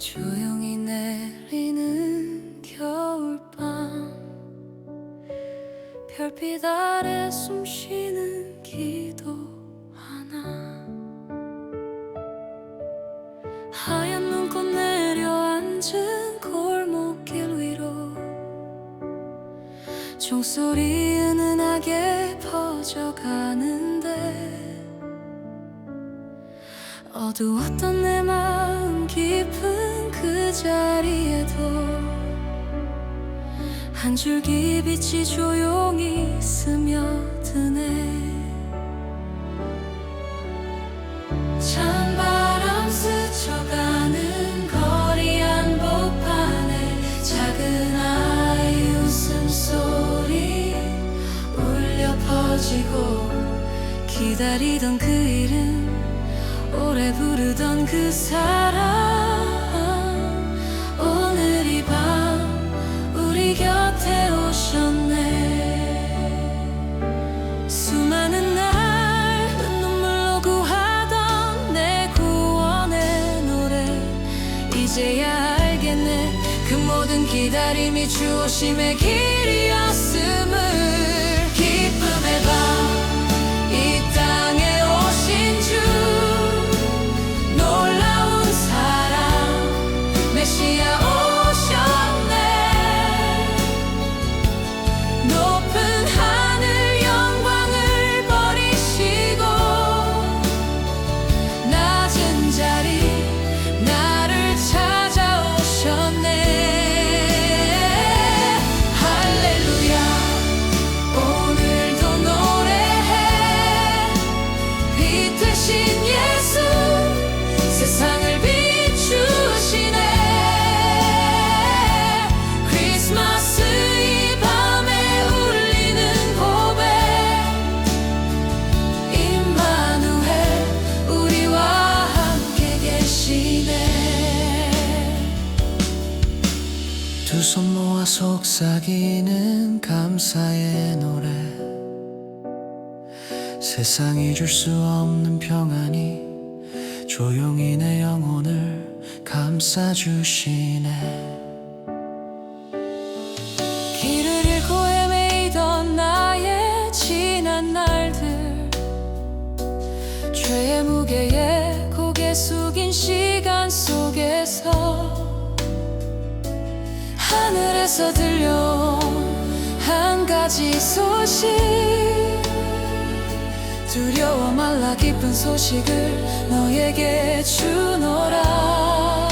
조용히 내리는 겨울밤. 별빛 아래 숨쉬는 기도 하나. 하얀 눈꽃 내려앉은 골목길 위로. 종소리 은은하게 퍼져가는데 어두웠던 내 마음 깊은 자리에도 한 줄기 빛이 조용히 스며드네. 찬바람 스쳐가는 거리 한복판에 작은 아이 웃음소리 울려 퍼지고 기다리던 그 이름 오래 부르던 그 사람 기다림이 주오심의 길이었 두 손 모아 속삭이는 감사의 노래. 세상이 줄 수 없는 평안이 조용히 내 영혼을 감싸주시네. 길을 잃고 헤매이던 나의 지난 날들. 죄의 무게에 고개 숙인 시간 속에서 하늘에서 들려온 한 가지 소식. 두려워 말라 기쁜 소식을 너에게 주노라.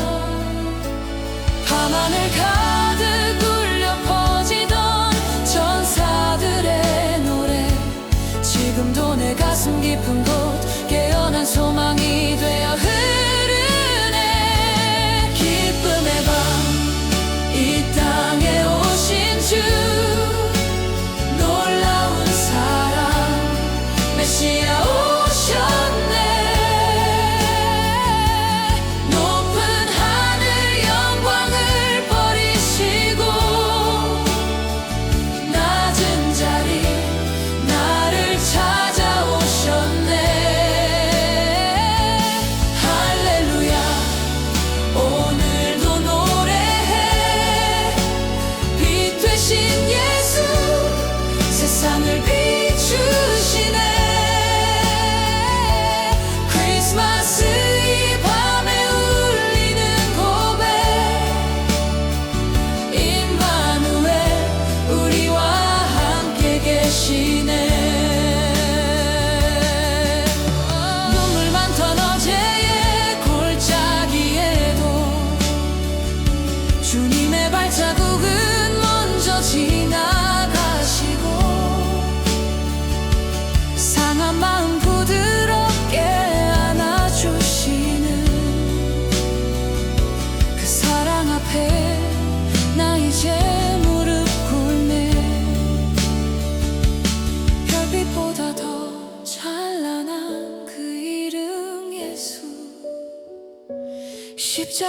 밤하늘 가득 울려 퍼지던 전사들의 노래. 지금도 내 가슴 깊은 곳 깨어난 소망이 되어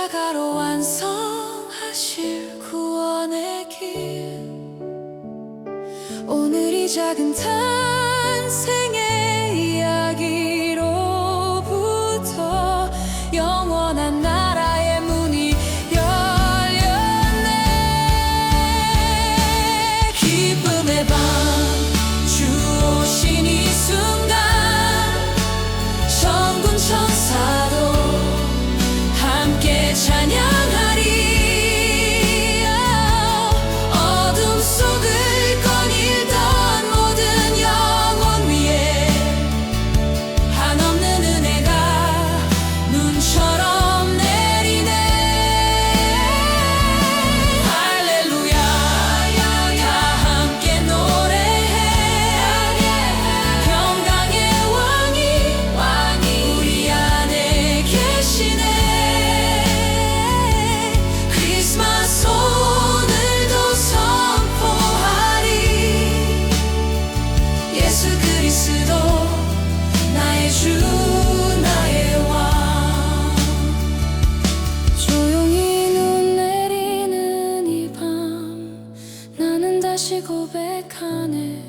십자가로 완성하실 구원의 길. 오늘 이 작은 탄생의 이야기로부터 영원한 나 고백하네.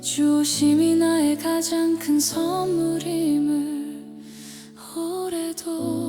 주심이 나의 가장 큰 선물임을. 올해도